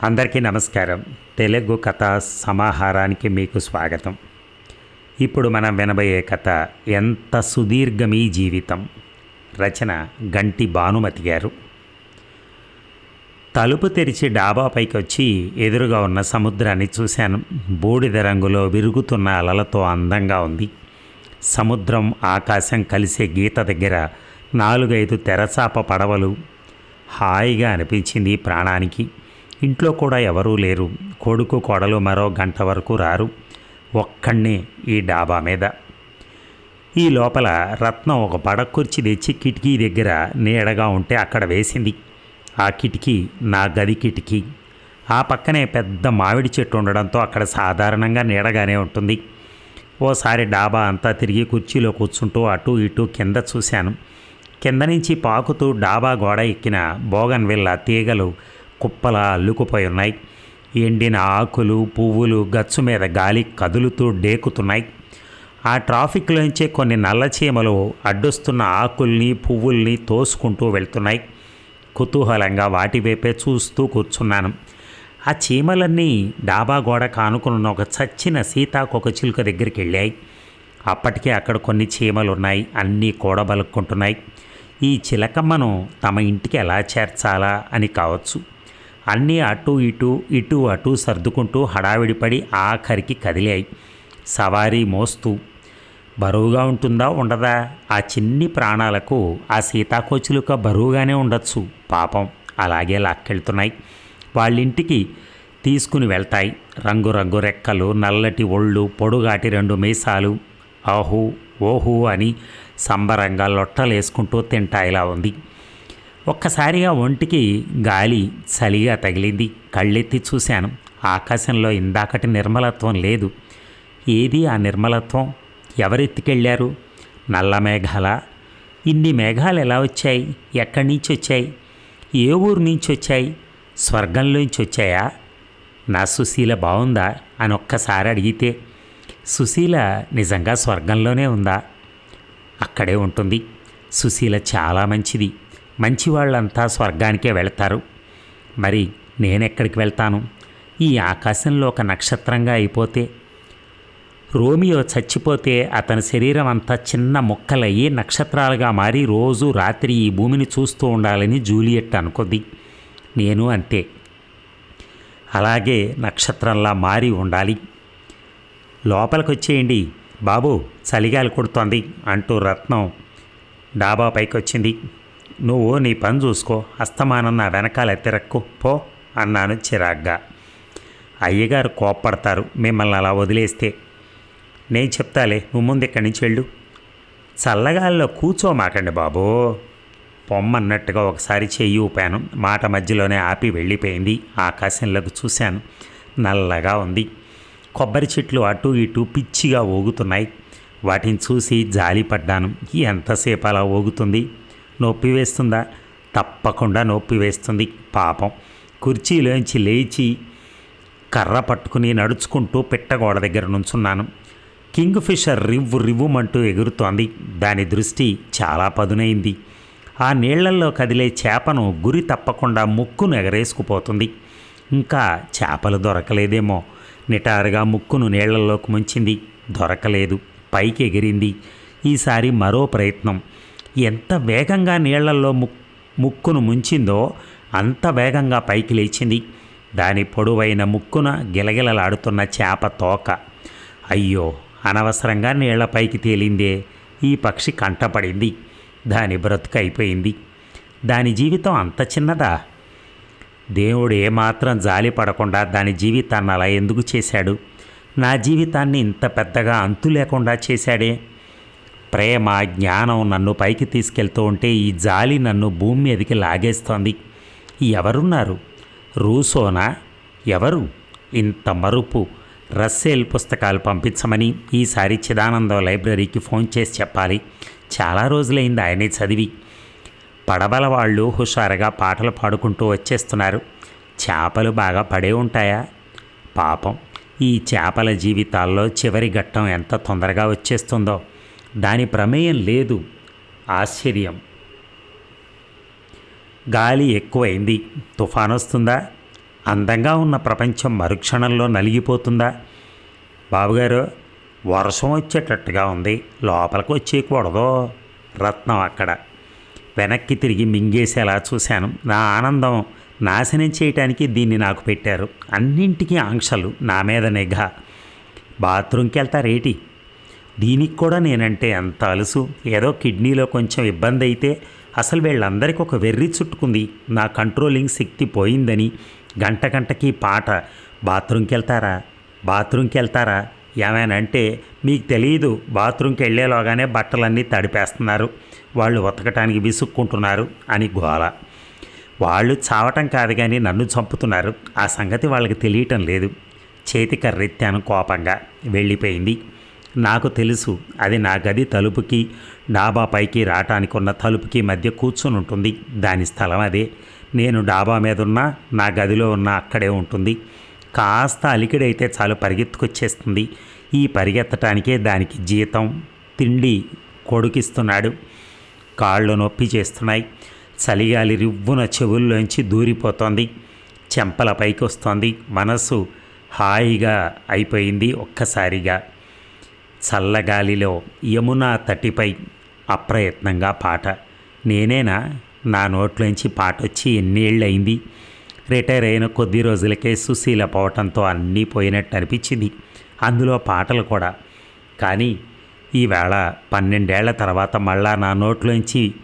అందరికీ నమస్కారం. తెలుగు కథ సమాహారానికి మీకు స్వాగతం. ఇప్పుడు మనం వినబోయే కథ ఎంత సుదీర్ఘమీ జీవితం? రచన గంటి భానుమతి గారు. తలుపు తెరిచి డాబాపైకి వచ్చి ఎదురుగా ఉన్న సముద్రాన్ని చూశాను. బూడిద రంగులో విరుగుతున్న అలలతో అందంగా ఉంది. సముద్రం ఆకాశం కలిసే గీత దగ్గర నాలుగైదు తెరచాప పడవలు హాయిగా అనిపించింది ప్రాణానికి. ఇంట్లో కూడా ఎవరూ లేరు. కొడుకు కోడలు మరో గంట వరకు రారు. ఒక్కడిని ఈ డాబా మీద. ఈ లోపల రత్నం ఒక పడకుర్చి తెచ్చి కిటికీ దగ్గర నీడగా ఉంటే అక్కడ వేసింది. ఆ కిటికీ నా గది కిటికీ. ఆ పక్కనే పెద్ద మామిడి చెట్టు ఉండడంతో అక్కడ సాధారణంగా నీడగానే ఉంటుంది. ఓసారి డాబా అంతా తిరిగి కుర్చీలో కూర్చుంటూ అటు ఇటు కింద చూశాను. కింద నుంచి పాకుతూ డాబా గోడ ఎక్కిన బోగన్ విల్ల తీగలు కుప్పలా అల్లుకుపోయి ఉన్నాయి ఎండిన ఆకులు పువ్వులు గచ్చు మీద గాలి కదులుతూ డేకుతున్నాయి. ఆ ట్రాఫిక్లోంచే కొన్ని నల్ల చీమలు అడ్డొస్తున్న ఆకుల్ని పువ్వుల్ని తోసుకుంటూ వెళ్తున్నాయి. కుతూహలంగా వాటి వైపే చూస్తూ కూర్చున్నాను. ఆ చీమలన్నీ డాబా గోడ కానుకున్న ఒక చచ్చిన సీతాకొక చిలుక దగ్గరికి వెళ్ళాయి. అప్పటికే అక్కడ కొన్ని చీమలు ఉన్నాయి అన్నీ కూడబలుక్కుంటున్నాయి. ఈ చిలకమ్మను తమ ఇంటికి ఎలా చేర్చాలా అని కావచ్చు. అన్నీ అటు ఇటు ఇటు అటు సర్దుకుంటూ హడావిడిపడి ఆఖరికి కదిలాయి. సవారీ మోస్తూ బరువుగా ఉంటుందా ఉండదా? ఆ చిన్ని ప్రాణాలకు ఆ సీతాకోచులుక బరువుగానే ఉండొచ్చు. పాపం అలాగే లాక్కెళ్తున్నాయి. వాళ్ళింటికి తీసుకుని వెళ్తాయి. రంగురంగు రెక్కలు నల్లటి ఒళ్ళు పొడుగాటి రెండు మీసాలు. ఆహు ఓహు అని సంబరంగా లొట్టలేసుకుంటూ తింటాయిలా ఉంది. ఒక్కసారిగా ఒంటికి గాలి చలిగా తగిలింది. కళ్ళెత్తి చూశాను. ఆకాశంలో ఇందాకటి నిర్మలత్వం లేదు. ఏది ఆ నిర్మలత్వం? ఎవరెత్తికెళ్ళారు? నల్ల మేఘాల? ఇన్ని మేఘాలు ఎలా వచ్చాయి? ఎక్కడి నుంచి వచ్చాయి? ఏ ఊరు నుంచి వచ్చాయి? స్వర్గంలోంచి వచ్చాయా? నా సుశీల బాగుందా అని ఒక్కసారి అడిగితే సుశీల నిజంగా స్వర్గంలోనే ఉందా? అక్కడే ఉంటుంది. సుశీల చాలా మంచిది. మంచి వాళ్ళంతా స్వర్గానికే వెళతారు. మరి నేనెక్కడికి వెళ్తాను? ఈ ఆకాశంలో ఒక నక్షత్రంగా అయిపోతే రోమియో చచ్చిపోతే అతని శరీరం అంతా చిన్న ముక్కలయ్యి నక్షత్రాలుగా మారి రోజు రాత్రి ఈ భూమిని చూస్తూ ఉండాలని జూలియట్ అనుకుంది. నేను అంతే. అలాగే నక్షత్రంలా మారి ఉండాలి. లోపలికి వచ్చేయండి బాబు చలిగాలి కొడుతోంది అంటూ రత్నం డాబా పైకి వచ్చింది నువ్వు నీ పని చూసుకో అస్తమానం నా వెనకాల తిరక్కు పో అన్నాను చిరాగ్గా. అయ్యగారు కోప్పడతారు మిమ్మల్ని అలా వదిలేస్తే. నేను చెప్తాలే నువ్వు ముందు ఇక్కడి నుంచి వెళ్ళు. చల్లగాల్లో కూర్చోమాకండి బాబు. పొమ్మన్నట్టుగా ఒకసారి చెయ్యి ఊపాను మాట మధ్యలోనే ఆపి వెళ్ళిపోయింది ఆకాశంలోకి చూశాను. నల్లగా ఉంది. కొబ్బరి చెట్లు అటు ఇటు పిచ్చిగా ఊగుతున్నాయి. వాటిని చూసి జాలిపడ్డాను. ఎంతసేపు అలా ఊగుతుంది? నొప్పి వేస్తుందా? తప్పకుండా నొప్పి వేస్తుంది. పాపం. కుర్చీలోంచి లేచి కర్ర పట్టుకుని నడుచుకుంటూ పిట్టగోడ దగ్గర నుంచున్నాను. King fissure రివ్వు రివ్వుమంటూ ఎగురుతోంది. దాని దృష్టి చాలా పదునైంది. ఆ నీళ్ళల్లో కదిలే చేపను గురి తప్పకుండా ముక్కును ఎగరేసుకుపోతుంది. ఇంకా చేపలు దొరకలేదేమో. నిటారుగా ముక్కును నీళ్ళలోకి ముంచింది. దొరకలేదు. పైకి ఎగిరింది ఈసారి మరో ప్రయత్నం. ఎంత వేగంగా నీళ్ళలో ము ముక్కును ముంచిందో అంత వేగంగా పైకి లేచింది. దాని పొడవైన ముక్కున గిలగిలలాడుతున్న చేప తోక. అయ్యో అనవసరంగా నీళ్ళపైకి తేలిందే. ఈ పక్షి కంటపడింది. దాని బ్రతుకు అయిపోయింది. దాని జీవితం అంత చిన్నదా? దేవుడు ఏమాత్రం జాలి పడకుండా దాని జీవితాన్ని అలా ఎందుకు చేశాడు? నా జీవితాన్ని ఇంత పెద్దగా అంతు లేకుండా చేశాడే. ప్రేమ జ్ఞానం నన్ను పైకి తీసుకెళ్తూ ఉంటే ఈ జాలి నన్ను భూమి మీదకి లాగేస్తోంది. ఎవరున్నారు? రూసోనా? ఎవరు? ఇంత మరుపు. రస్సేల్ పుస్తకాలు పంపించమని ఈసారి చిదానందం లైబ్రరీకి ఫోన్ చేసి చెప్పాలి. చాలా రోజులైంది ఆయనే చదివి. పడవల వాళ్ళు హుషారుగా పాటలు పాడుకుంటూ వచ్చేస్తున్నారు. చేపలు బాగా పడే ఉంటాయా? పాపం. ఈ చేపల జీవితాల్లో చివరి ఘట్టం ఎంత తొందరగా వచ్చేస్తుందో. దాని ప్రమేయం లేదు. ఆశ్చర్యం. గాలి ఎక్కువైంది. తుఫాన్ వస్తుందా? అందంగా ఉన్న ప్రపంచం మరుక్షణంలో నలిగిపోతుందా? బాబుగారు వర్షం వచ్చేటట్టుగా ఉంది. లోపలికి వచ్చేయకూడదు రత్నం అక్కడ. వెనక్కి తిరిగి మింగేసేలా చూశాను. నా ఆనందం నాశనం చేయటానికి దీన్ని నాకు పెట్టారు. అన్నింటికీ ఆంక్షలు నా మీద నిఘా. బాత్రూమ్కి వెళ్తారేటి దీనికి కూడా నేనంటే ఎంత అలుసు. ఏదో కిడ్నీలో కొంచెం ఇబ్బంది అయితే అసలు వీళ్ళందరికీ ఒక వెర్రి చుట్టుకుంది. నా కంట్రోలింగ్ శక్తి పోయిందని. గంట గంటకి పాట. బాత్రూమ్కి వెళ్తారా బాత్రూమ్కి వెళ్తారా ఏమైనంటే మీకు తెలియదు బాత్రూమ్కి వెళ్ళేలోగానే బట్టలన్నీ తడిపేస్తున్నారు. వాళ్ళు ఉతకటానికి విసుక్కుంటున్నారు అని గోల. వాళ్ళు చావటం కాదు కానీ నన్ను చంపుతున్నారు. ఆ సంగతి వాళ్ళకి తెలియటం లేదు. చేతి కర్రెత్తాను కోపంగా. వెళ్ళిపోయింది. నాకు తెలుసు. అది నా గది తలుపుకి డాబా పైకి రావటానికి ఉన్న తలుపుకి మధ్య కూర్చుని ఉంటుంది. దాని స్థలం అదే. నేను డాబా మీద ఉన్నా నా గదిలో ఉన్న అక్కడే ఉంటుంది. కాస్త అలికిడైతే చాలు పరిగెత్తుకొచ్చేస్తుంది. ఈ పరిగెత్తటానికే దానికి జీతం తిండి కొడుకిస్తున్నాడు. కాళ్ళు నొప్పి చేస్తున్నాయి. చలిగాలి రివ్వున చెవుల్లోంచి దూరిపోతోంది. చెంపల పైకి వస్తోంది మనసు హాయిగా అయిపోయింది ఒక్కసారిగా. చల్లగాలిలో యమునా తటిపై అప్రయత్నంగా పాట. నేనేనా? నా నోట్లోంచి పాట వచ్చి ఎన్నేళ్ళయింది? రిటైర్ అయిన కొద్ది రోజులకే సుశీల పోవటంతో అన్నీ పోయినట్టు అనిపించింది. అందులో పాటలు కూడా. కానీ ఈవేళ పన్నెండేళ్ళ తర్వాత మళ్ళా నా నోట్లోంచి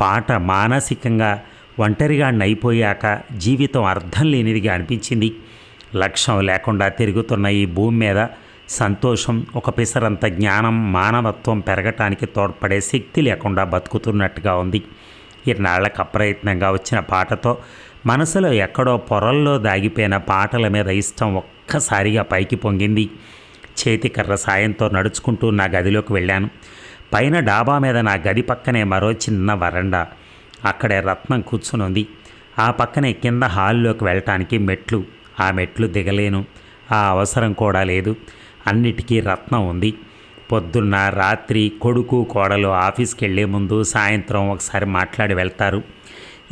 పాట మానసికంగా ఒంటరిగా అయిపోయాక జీవితం అర్థం లేనిదిగా అనిపించింది. లక్ష్యం లేకుండా తిరుగుతున్న ఈ భూమి మీద సంతోషం ఒక పిసరంత జ్ఞానం మానవత్వం పెరగటానికి తోడ్పడే శక్తి లేకుండా బతుకుతున్నట్టుగా ఉంది. ఇన్నాళ్ళకు అప్రయత్నంగా వచ్చిన పాటతో మనసులో ఎక్కడో పొరల్లో దాగిపోయిన పాటల మీద ఇష్టం ఒక్కసారిగా పైకి పొంగింది. చేతికర్ర సాయంతో నడుచుకుంటూ నా గదిలోకి వెళ్ళాను. పైన డాబా మీద నా గది పక్కనే మరో చిన్న వరండా. అక్కడే రత్నం కూర్చునుంది. ఆ పక్కనే కింద హాల్లోకి వెళ్ళటానికి మెట్లు. ఆ మెట్లు దిగలేను. ఆ అవసరం కూడా లేదు. అన్నిటికీ రత్నం ఉంది. పొద్దున్న రాత్రి కొడుకు కోడలు ఆఫీస్కి వెళ్ళే ముందు సాయంత్రం ఒకసారి మాట్లాడి వెళ్తారు.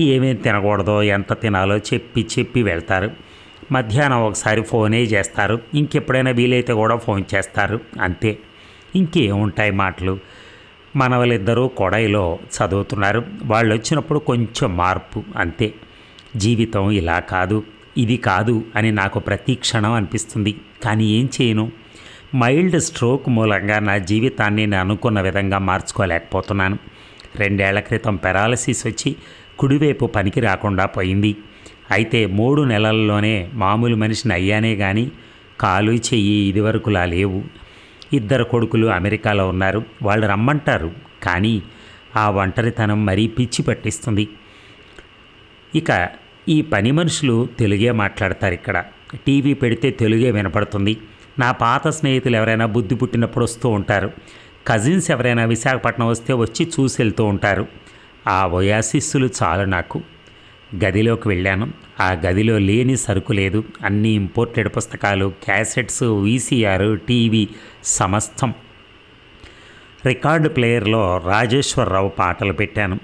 ఏమేం తినకూడదో ఎంత తినాలో చెప్పి చెప్పి వెళ్తారు. మధ్యాహ్నం ఒకసారి ఫోనే చేస్తారు. ఇంకెప్పుడైనా వీలైతే కూడా ఫోన్ చేస్తారు. అంతే. ఇంకేముంటాయి మాటలు? మనవలిద్దరూ కొడైలో చదువుతున్నారు. వాళ్ళు వచ్చినప్పుడు కొంచెం మార్పు. అంతే. జీవితం ఇలా కాదు. ఇది కాదు అని నాకు ప్రతి క్షణం అనిపిస్తుంది. కానీ ఏం చేయను? మైల్డ్ స్ట్రోక్ మూలంగా నా జీవితాన్ని నేను అనుకున్న విధంగా మార్చుకోలేకపోతున్నాను. రెండేళ్ళ క్రితం పెరాలసిస్ వచ్చి కుడివైపు పనికి రాకుండా పోయింది. అయితే మూడు నెలల్లోనే మామూలు మనిషిని అయ్యానే కానీ కాలు చెయ్యి ఇదివరకులా లేవు. ఇద్దరు కొడుకులు అమెరికాలో ఉన్నారు. వాళ్ళు రమ్మంటారు కానీ ఆ ఒంటరితనం మరీ పిచ్చి పట్టిస్తుంది. ఇక ఈ పని మనుషులు తెలుగే మాట్లాడతారు ఇక్కడ టీవీ పెడితే తెలుగే వినపడుతుంది. నా పాత స్నేహితులు ఎవరైనా బుద్ధి పుట్టినప్పుడు వస్తూ ఉంటారు. కజిన్స్ ఎవరైనా విశాఖపట్నం వస్తే వచ్చి చూసి వెళ్తూ ఉంటారు. ఆ వయాశిస్సులు చాలు నాకు. గదిలోకి వెళ్ళాను. ఆ గదిలో లేని సరుకు లేదు. అన్ని ఇంపోర్టెడ్ పుస్తకాలు క్యాసెట్స్ వీసీఆర్ టీవీ సమస్తం. రికార్డు ప్లేయర్లో రాజేశ్వరరావు పాటలు పెట్టాను.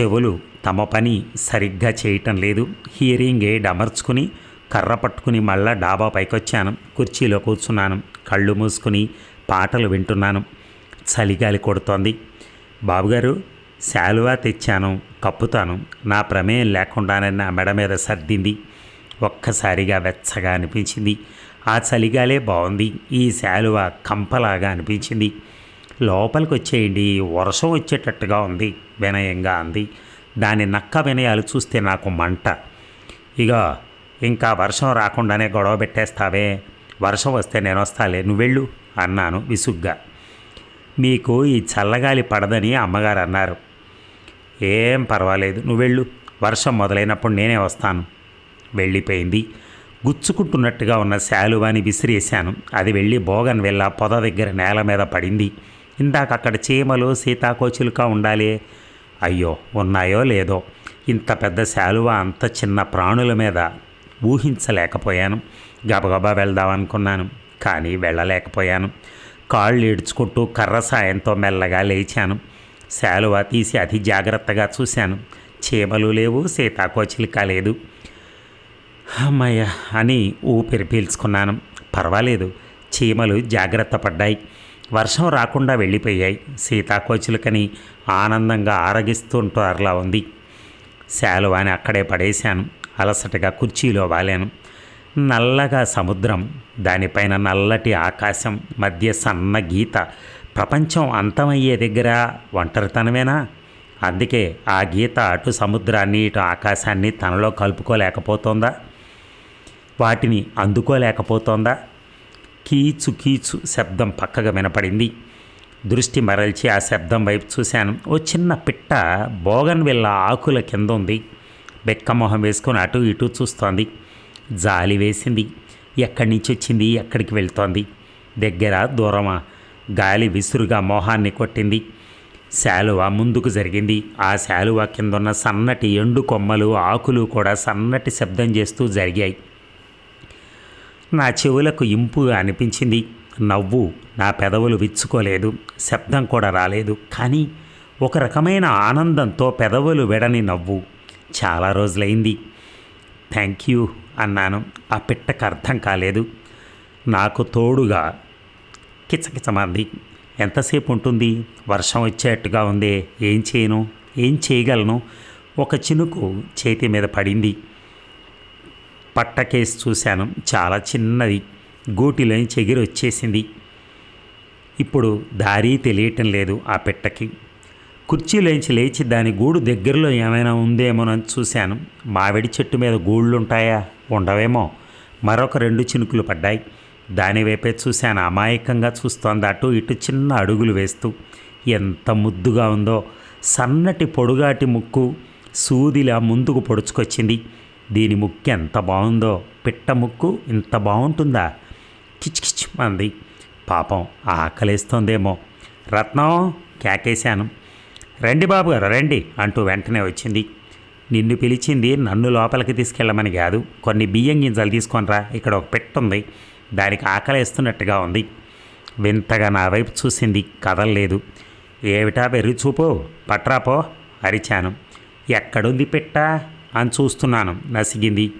చెవులు తమ పని సరిగ్గా చేయటం లేదు. హియరింగ్ ఎయిడ్ అమర్చుకుని కర్ర పట్టుకుని మళ్ళా డాబా పైకొచ్చాను. కుర్చీలో కూర్చున్నాను. కళ్ళు మూసుకుని పాటలు వింటున్నాను. చలిగాలి కొడుతోంది. బాబుగారు శాలువా తెచ్చాను. కప్పుతాను. నా ప్రమేయం లేకుండానే నా మెడ మీద సర్దింది. ఒక్కసారిగా వెచ్చగా అనిపించింది. ఆ చలిగాలే బాగుంది ఈ శాలువ కంపలాగా అనిపించింది. లోపలికి వచ్చేయండి వర్షం వచ్చేటట్టుగా ఉంది. వినయంగా అంది. దాని నక్క వినయాలు చూస్తే నాకు మంట. ఇక ఇంకా వర్షం రాకుండానే గొడవ పెట్టేస్తావే. వర్షం వస్తే నేను వస్తాలే. నువ్వెళ్ళు అన్నాను విసుగ్గా. మీకు ఈ చల్లగాలి పడదని అమ్మగారు అన్నారు. ఏం పర్వాలేదు నువ్వెళ్ళు. వర్షం మొదలైనప్పుడు నేనే వస్తాను. వెళ్ళిపోయింది. గుచ్చుకుంటున్నట్టుగా ఉన్న శాలువాని విసిరేశాను. అది వెళ్ళి బోగన్ వెళ్ళ పొద దగ్గర నేల మీద పడింది. ఇందాక అక్కడ చీమలు సీతాకోచిలుక ఉండాలి. అయ్యో ఉన్నాయో లేదో. ఇంత పెద్ద శాలువ అంత చిన్న ప్రాణుల మీద. ఊహించలేకపోయాను. గబగబా వెళ్దామనుకున్నాను కానీ వెళ్ళలేకపోయాను. కాళ్ళు ఈడ్చుకుంటూ కర్ర సాయంతో మెల్లగా లేచాను. శాలువ తీసి అతి జాగ్రత్తగా చూశాను. చీమలు లేవు సీతాకోచిలిక లేదు అమ్మయ్య అని ఊపిరి పీల్చుకున్నాను. పర్వాలేదు చీమలు జాగ్రత్త పడ్డాయి. వర్షం రాకుండా వెళ్ళిపోయాయి. సీతాకోచులకని ఆనందంగా ఆరగిస్తుంటారులా ఉంది. శాలువాని అక్కడే పడేశాను. అలసటగా కుర్చీలో వాలాను. నల్లగా సముద్రం దానిపైన నల్లటి ఆకాశం మధ్య సన్న గీత. ప్రపంచం అంతమయ్యే దగ్గర ఒంటరితనమేనా? అందుకే ఆ గీత అటు సముద్రాన్ని ఇటు ఆకాశాన్ని తనలో కలుపుకోలేకపోతోందా? వాటిని అందుకోలేకపోతోందా? కీచు కీచు శబ్దం పక్కగా వినపడింది. దృష్టి మరల్చి ఆ శబ్దం వైపు చూశాను. ఓ చిన్న పిట్ట బోగన్ వెళ్ళ ఆకుల కింద ఉంది. బెక్కమొహం వేసుకొని అటు ఇటు చూస్తోంది. జాలి వేసింది. ఎక్కడి నుంచి వచ్చింది? ఎక్కడికి వెళ్తోంది? దగ్గర దూరమా? గాలి విసురుగా మొహాన్ని కొట్టింది. శాలువ ముందుకు జరిగింది. ఆ శాలువ కిందున్న సన్నటి ఎండు కొమ్మలు ఆకులు కూడా సన్నటి శబ్దం చేస్తూ జరిగాయి. నా చెవులకు ఇంపు అనిపించింది. నవ్వు నా పెదవులు విచ్చుకోలేదు. శబ్దం కూడా రాలేదు. కానీ ఒక రకమైన ఆనందంతో పెదవులు వెడని నవ్వు. చాలా రోజులైంది. థ్యాంక్ యూ అన్నాను. ఆ పిట్టకు అర్థం కాలేదు. నాకు తోడుగా కిచకిచమంది. ఎంతసేపు ఉంటుంది? వర్షం వచ్చేట్టుగా ఉంది. ఏం చేయను? ఏం చేయగలను? ఒక చినుకు చేతి మీద పడింది. పట్టకేసి చూశాను. చాలా చిన్నది. గూటిలోంచి ఎగిరి వచ్చేసింది ఇప్పుడు దారి తెలియటం లేదు ఆ పిట్టకి. కుర్చీలోంచి లేచి దాని గూడు దగ్గరలో ఏమైనా ఉందేమోనని చూశాను. మామిడి చెట్టు మీద గూళ్ళుంటాయా? ఉండవేమో. మరొక రెండు చినుకులు పడ్డాయి. దానివైపే చూశాను. అమాయకంగా చూస్తోంది అటు ఇటు చిన్న అడుగులు వేస్తూ. ఎంత ముద్దుగా ఉందో. సన్నటి పొడుగాటి ముక్కు సూదిలా ముందుకు పొడుచుకొచ్చింది. దీని ముక్కు ఎంత బాగుందో. పిట్ట ముక్కు ఇంత బాగుంటుందా? కిచ్కిచ్ అంది. పాపం ఆకలేస్తోందేమో. రత్నం కేకేశాను. రండి బాబు గారు రండి అంటూ వెంటనే వచ్చింది. నిన్ను పిలిచింది నన్ను లోపలికి తీసుకెళ్ళమని కాదు కొన్ని బియ్యం గింజలు తీసుకొనిరా ఇక్కడ ఒక పెట్ట ఉంది. దానికి ఆకలిస్తున్నట్టుగా ఉంది. వింతగా నా వైపు చూసింది కదలలేదు. ఏమిటా వెర్రి చూపు? పట్రాపో అరిచాను. ఎక్కడుంది పెట్ట? అని చూస్తున్నాను నసిగింది.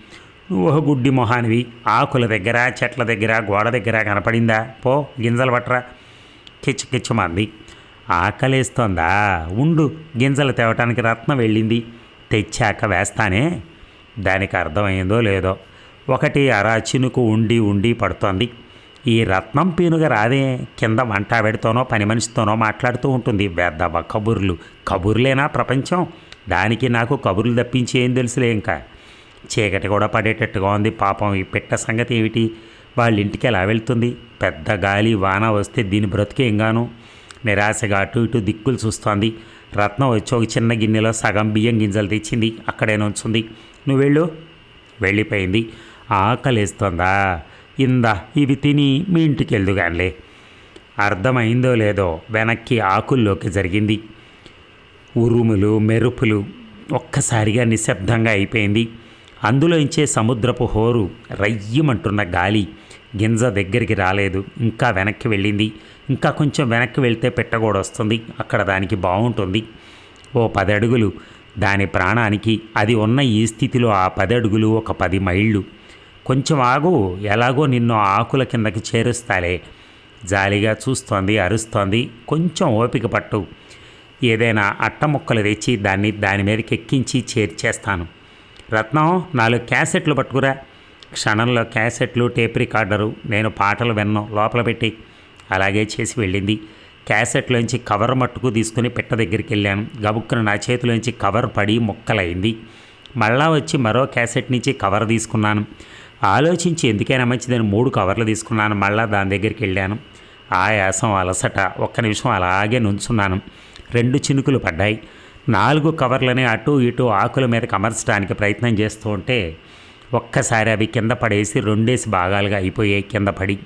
నువ్వు గుడ్డి మొహానివి ఆకుల దగ్గర చెట్ల దగ్గర గోడ దగ్గర కనపడిందా? పో గింజలు పట్రా. కిచ్చు కిచ్చుమంది ఆకలేస్తోందా? ఉండు గింజలు తేవటానికి రత్నం వెళ్ళింది. తెచ్చాక వేస్తానే. దానికి అర్థమైందో లేదో. ఒకటి అరాచినుకు ఉండి ఉండి పడుతోంది. ఈ రత్నం పీనుగ రాదే. కింద వంట ఆవిడతోనో పని మనిషితోనో మాట్లాడుతూ ఉంటుంది. వేద్దవ్వ కబుర్లు. కబుర్లేనా ప్రపంచం? దానికి నాకు కబుర్లు తప్పించి ఏం తెలుసులే ఇంకా. చీకటి కూడా పడేటట్టుగా ఉంది. పాపం ఈ పిట్ట సంగతి ఏమిటి? వాళ్ళ ఇంటికి ఎలా వెళ్తుంది? పెద్ద గాలి వాన వస్తే దీని బ్రతికేంగాను నిరాశగా అటు ఇటు దిక్కులు చూస్తోంది. రత్నం వచ్చి ఒక చిన్న గిన్నెలో సగం బియ్యం గింజలు తెచ్చింది. అక్కడే నుంచుంది. నువ్వు వెళ్ళు. వెళ్ళిపోయింది. ఆకలిస్తోందా? ఇందా ఇవి తిని మీ ఇంటికి వెళ్దుగానిలే అర్థమైందో లేదో వెనక్కి ఆకుల్లోకి జరిగింది. ఉరుములు మెరుపులు ఒక్కసారిగా నిశ్శబ్దంగా అయిపోయింది. అందులోంచే సముద్రపు హోరు రయ్యమంటున్న గాలి గింజ దగ్గరికి రాలేదు. ఇంకా వెనక్కి వెళ్ళింది. ఇంకా కొంచెం వెనక్కి వెళ్తే పెట్టగోడ వస్తుంది. అక్కడ దానికి బాగుంటుంది ఓ పది అడుగులు దాని ప్రాణానికి అది ఉన్న ఈ స్థితిలో ఆ పది అడుగులు ఒక పది మైళ్ళు. కొంచెం ఆగు. ఎలాగో నిన్ను ఆకుల కిందకి చేరుస్తాలే. జాలిగా చూస్తోంది అరుస్తోంది. కొంచెం ఓపిక పట్టు. ఏదైనా అట్ట ముక్కలు తెచ్చి దాన్ని దాని మీదకి ఎక్కించి చేర్చేస్తాను. రత్నం నాలుగు క్యాసెట్లు పట్టుకురా. క్షణంలో క్యాసెట్లు టేప్ రికార్డరు. నేను పాటలు విన్నాను లోపల పెట్టి. అలాగే చేసి వెళ్ళింది. క్యాసెట్లోంచి కవర్ మట్టుకు తీసుకుని పెట్ట దగ్గరికి వెళ్ళాను గబుక్కున నా చేతిలోంచి కవర్ పడి ముక్కలైంది. మళ్ళా వచ్చి మరో క్యాసెట్ నుంచి కవర్ తీసుకున్నాను. ఆలోచించి ఎందుకైనా మంచిదని మూడు కవర్లు తీసుకున్నాను. మళ్ళా దాని దగ్గరికి వెళ్ళాను ఆయాసం అలసట ఒక్క నిమిషం అలాగే నుంచున్నాను. రెండు చినుకులు పడ్డాయి. నాలుగు కవర్లని అటు ఇటు ఆకుల మీద కమర్చడానికి ప్రయత్నం చేస్తూ ఉంటే ఒక్కసారి అవి కింద పడేసి రెండేసి భాగాలుగా అయిపోయాయి కింద పడి.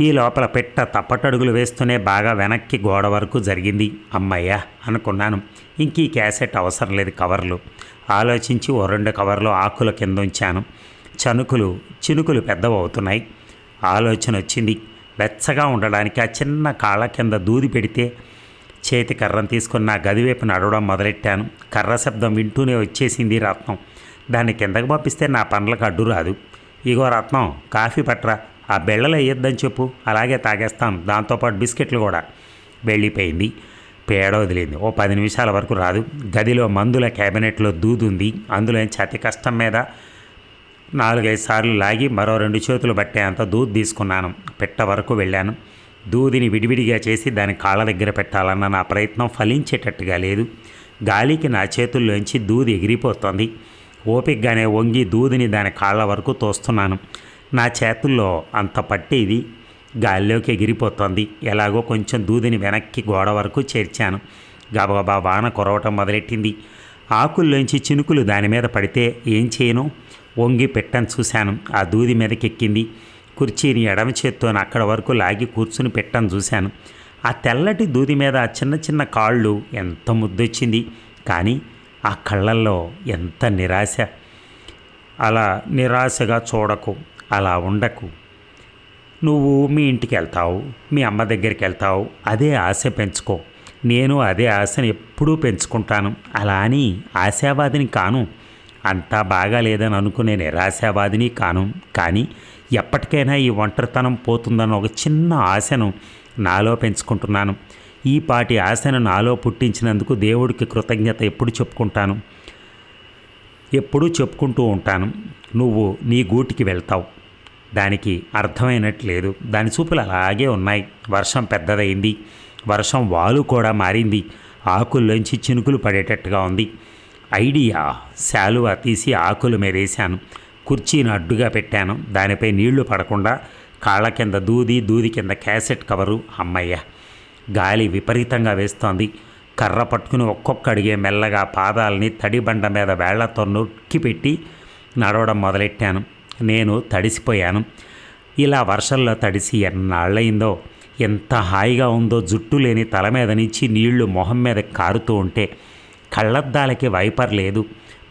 ఈ లోపల పెట్ట తప్పటడుగులు వేస్తూనే బాగా వెనక్కి గోడ వరకు జరిగింది. అమ్మయ్యా అనుకున్నాను. ఇంక ఈ క్యాసెట్ అవసరం లేదు కవర్లు. ఆలోచించి ఓ రెండు కవర్లు ఆకుల కింద ఉంచాను. చనుకులు చినుకులు పెద్దవవుతున్నాయి ఆలోచన వచ్చింది. వెచ్చగా ఉండడానికి ఆ చిన్న కాళ్ళ కింద దూది పెడితే చేతి కర్రను తీసుకుని నా గదివైపు నడవడం మొదలెట్టాను. కర్ర శబ్దం వింటూనే వచ్చేసింది రత్నం. దాన్ని కిందకు పంపిస్తే నా పనులకు అడ్డు రాదు. ఇగో రత్నం కాఫీ పట్రా. ఆ బెళ్ళలు వేయొద్దని చెప్పు అలాగే తాగేస్తాను దాంతోపాటు బిస్కెట్లు కూడా. వెళ్ళిపోయింది. పేడ వదిలింది. ఓ పది నిమిషాల వరకు రాదు. గదిలో మందుల క్యాబినెట్లో దూదుంది. అందులో చతి కష్టం మీద? నాలుగైదు సార్లు లాగి మరో రెండు చేతులు పట్టేంత దూద్ తీసుకున్నాను. పెట్ట వరకు వెళ్ళాను. దూదిని విడివిడిగా చేసి దాని కాళ్ళ దగ్గర పెట్టాలన్న నా ప్రయత్నం ఫలించేటట్టుగా లేదు. గాలికి నా చేతుల్లోంచి దూది ఎగిరిపోతుంది. ఓపికగానే వంగి దూదిని దాని కాళ్ళ వరకు తోస్తున్నాను. నా చేతుల్లో అంత పట్టేది గాలిలోకి ఎగిరిపోతోంది. ఎలాగో కొంచెం దూదిని వెనక్కి గోడ వరకు చేర్చాను. గబగబా వాన కురవటం మొదలెట్టింది. ఆకుల్లోంచి చినుకులు దాని మీద పడితే ఏం చేయను? వంగి పెట్టని చూశాను. ఆ దూది మీదకి ఎక్కింది కుర్చీని ఎడమ చేత్తోని అక్కడ వరకు లాగి కూర్చుని పెట్టని చూశాను. ఆ తెల్లటి దూది మీద ఆ చిన్న చిన్న కాళ్ళు ఎంత ముద్దొచ్చింది. కానీ ఆ కళ్ళల్లో ఎంత నిరాశ. అలా నిరాశగా చూడకు. అలా ఉండకు. నువ్వు మీ ఇంటికి వెళ్తావు మీ అమ్మ దగ్గరికి వెళ్తావు అదే ఆశ పెంచుకో. నేను అదే ఆశను ఎప్పుడూ పెంచుకుంటాను. అలా అని ఆశావాదిని కాను. అంతా బాగా లేదని అనుకునే నిరాశావాదిని కాను. కానీ ఎప్పటికైనా ఈ ఒంటరితనం పోతుందన్న ఒక చిన్న ఆశను నాలో పెంచుకుంటున్నాను. ఈ పాటి ఆశను నాలో పుట్టించినందుకు దేవుడికి కృతజ్ఞత ఎప్పుడు చెప్పుకుంటాను. ఎప్పుడూ చెప్పుకుంటూ ఉంటాను. నువ్వు నీ గూటికి వెళ్తావు. దానికి అర్థమైనట్లేదు. దాని చూపులు అలాగే ఉన్నాయి. వర్షం పెద్దదైంది వర్షం వాలు కూడా మారింది. ఆకుల్లోంచి చినుకులు పడేటట్టుగా ఉంది. ఐడియా శాలువ తీసి ఆకుల మీద వేశాను. కుర్చీని అడ్డుగా పెట్టాను. దానిపై నీళ్ళు పడకుండా కాళ్ళ కింద దూది దూది కింద క్యాసెట్ కవరు. అమ్మయ్య! గాలి విపరీతంగా వేస్తోంది. కర్ర పట్టుకుని ఒక్కొక్క అడిగే మెల్లగా పాదాలని తడి బండ మీద వేళ్ళతో నొక్కి పెట్టి నడవడం మొదలెట్టాను. నేను తడిసిపోయాను. ఇలా వర్షంలో తడిసి ఎన్నాళ్ళయిందో ఎంత హాయిగా ఉందో జుట్టు లేని తల మీద నుంచి నీళ్ళు మొహం మీద కారుతూ ఉంటే కళ్ళద్దాలకి వైపర్ లేదు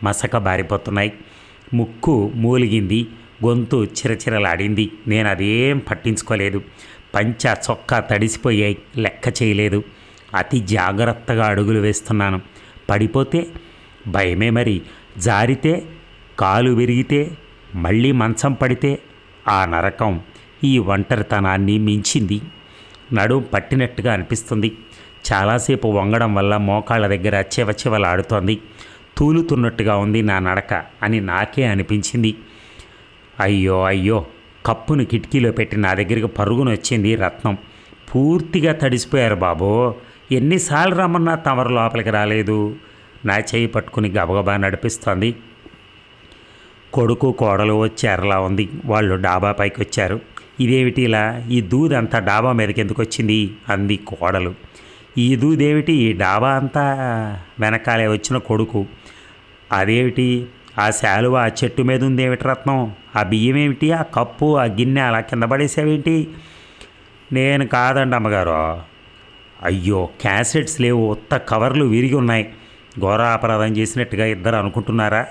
మసక బారిపోతున్నాయి. ముక్కు మూలిగింది గొంతు చిరచిరలాడింది. నేను అదేం పట్టించుకోలేదు. పంచ చొక్కా తడిసిపోయాయి లెక్క చేయలేదు. అతి జాగ్రత్తగా అడుగులు వేస్తున్నాను. పడిపోతే భయమే మరి. జారితే కాలు విరిగితే మళ్ళీ మంచం పడితే ఆ నరకం ఈ ఒంటరితనాన్ని మించింది. నడుం పట్టినట్టుగా అనిపిస్తుంది. చాలాసేపు వంగడం వల్ల మోకాళ్ళ దగ్గర చివచివలాడుతోంది. తూలుతున్నట్టుగా ఉంది నా నడక అని నాకే అనిపించింది. అయ్యో అయ్యో కప్పును కిటికీలో పెట్టి నా దగ్గరికి పరుగును వచ్చింది రత్నం. పూర్తిగా తడిసిపోయారు బాబు. ఎన్నిసార్లు రమ్మన్నా తమరు లోపలికి రాలేదు. నా చేయి పట్టుకుని గబగబా నడిపిస్తోంది. కొడుకు కోడలు వచ్చారులా ఉంది. వాళ్ళు డాబా పైకి వచ్చారు. ఇదేమిటి ఇలా? ఈ దూద్ అంతా డాబా మీదకి ఎందుకు వచ్చింది? అంది కోడలు. ఈ దూదేమిటి ఈ డాబా అంతా వెనకాలే వచ్చిన కొడుకు. అదేమిటి? ఆ శాలువ ఆ చెట్టు మీద ఉంది ఏమిటి రత్నం? ఆ బియ్యం ఏమిటి? ఆ కప్పు ఆ గిన్నె అలా కింద పడేసావేంటి? నేను కాదండి అమ్మగారు. అయ్యో క్యాసెట్స్ లేవు. ఉత్త కవర్లు విరిగి ఉన్నాయి. ఘోర అపరాధం చేసినట్టుగా ఇద్దరు అనుకుంటున్నారా?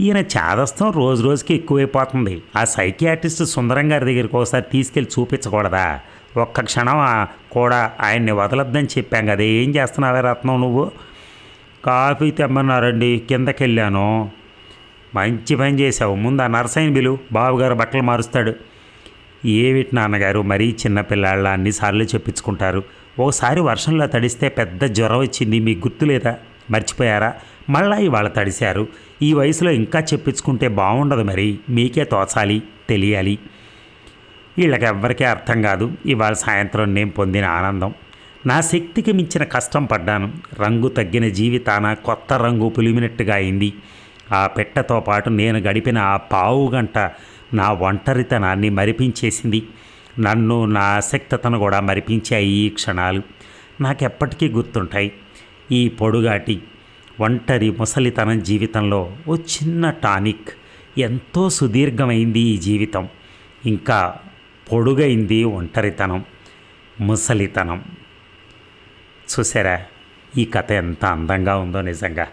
ఈయన చాదస్తం రోజు రోజుకి ఎక్కువైపోతుంది. ఆ సైకియాట్రిస్ట్ సుందరం గారి దగ్గరికి ఒకసారి తీసుకెళ్ళి చూపించకూడదా? ఒక్క క్షణం కూడా ఆయన్ని వదలొద్దని చెప్పాం కదా ఏం చేస్తున్నావే రత్నం నువ్వు? కాఫీ తెమ్మన్నారండి కిందకి వెళ్ళాను మంచి పని చేసావు ముందు ఆ నర్సైన్ బిలు బాబుగారు బట్టలు మారుస్తాడు. ఏమిటి నాన్నగారు మరీ చిన్నపిల్లాళ్ళ అన్నిసార్లు చెప్పించుకుంటారు. ఒకసారి వర్షంలో తడిస్తే పెద్ద జ్వరం వచ్చింది మీకు గుర్తులేదా? మర్చిపోయారా? మళ్ళా ఇవాళ తడిశారు. ఈ వయసులో ఇంకా చెప్పించుకుంటే బాగుండదు మరి. మీకే తోచాలి తెలియాలి. వీళ్ళకెవ్వరికీ అర్థం కాదు. ఇవాళ సాయంత్రం నేను పొందిన ఆనందం. నా శక్తికి మించిన కష్టం పడ్డాను. రంగు తగ్గిన జీవితాన కొత్త రంగు పులిమినట్టుగా అయింది. ఆ పెట్టతో పాటు నేను గడిపిన ఆ పావు గంట నా ఒంటరితనాన్ని మరిపించేసింది. నన్ను నా ఆసక్తతను కూడా మరిపించాయి ఈ క్షణాలు. నాకెప్పటికీ గుర్తుంటాయి. ఈ పొడుగాటి ఒంటరి ముసలితనం జీవితంలో ఓ చిన్న టానిక్. ఎంతో సుదీర్ఘమైంది ఈ జీవితం. ఇంకా పొడుగైంది ఒంటరితనం ముసలితనం. చూసారా ఈ కథ ఎంత అందంగా ఉందో నిజంగా.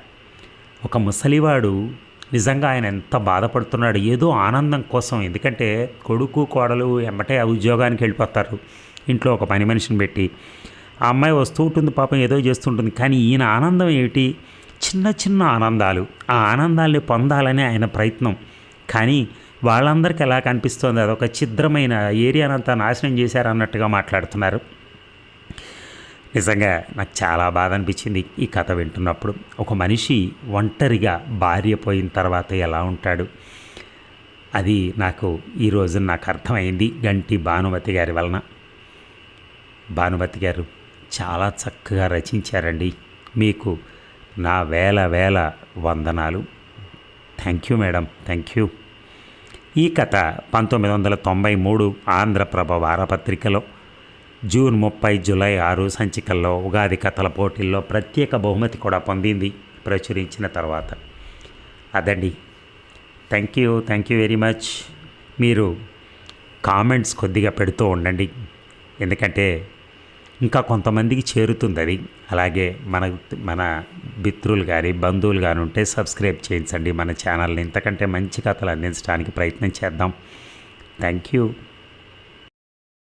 ఒక ముసలివాడు నిజంగా ఆయన ఎంత బాధపడుతున్నాడు ఏదో ఆనందం కోసం. ఎందుకంటే కొడుకు కోడలు ఎమ్మటే ఉద్యోగానికి వెళ్ళిపోతారు. ఇంట్లో ఒక పని మనిషిని పెట్టి. ఆ అమ్మాయి వస్తూ ఉంటుంది పాపం ఏదో చేస్తుంటుంది కానీ ఈయన ఆనందం ఏమిటి? చిన్న చిన్న ఆనందాలు. ఆ ఆనందాల్ని పొందాలని ఆయన ప్రయత్నం. కానీ వాళ్ళందరికీ ఎలా కనిపిస్తుంది? అదొక ఛిద్రమైన ఏరియానంతా నాశనం చేశారు అన్నట్టుగా మాట్లాడుతున్నారు. నిజంగా నాకు చాలా బాధ అనిపించింది ఈ కథ వింటున్నప్పుడు. ఒక మనిషి ఒంటరిగా భార్య పోయిన తర్వాత ఎలా ఉంటాడు? అది నాకు ఈరోజు నాకు అర్థమైంది గంటి భానుమతి గారి వలన. భానుమతి గారు చాలా చక్కగా రచించారండి. మీకు నా వేల వేల వందనాలు. Thank you madam thank you ఈ కథ పంతొమ్మిది వందల తొంభై మూడు ఆంధ్రప్రభ వారపత్రికలో జూన్ ముప్పై జూలై ఆరు సంచికల్లో ఉగాది కథల పోటీల్లో ప్రత్యేక బహుమతి కూడా పొందింది ప్రచురించిన తర్వాత. అదండి. Thank you thank you very much మీరు కామెంట్స్ కొద్దిగా పెడుతూ ఉండండి. ఎందుకంటే ఇంకా కొంతమందికి చేరుతుంది అది అలాగే మన మన మిత్రులు కానీ బంధువులు కానీ ఉంటే సబ్స్క్రైబ్ చేయించండి. మన ఛానల్ని ఇంతకంటే మంచి కథలు అందించడానికి ప్రయత్నం చేద్దాం. Thank you.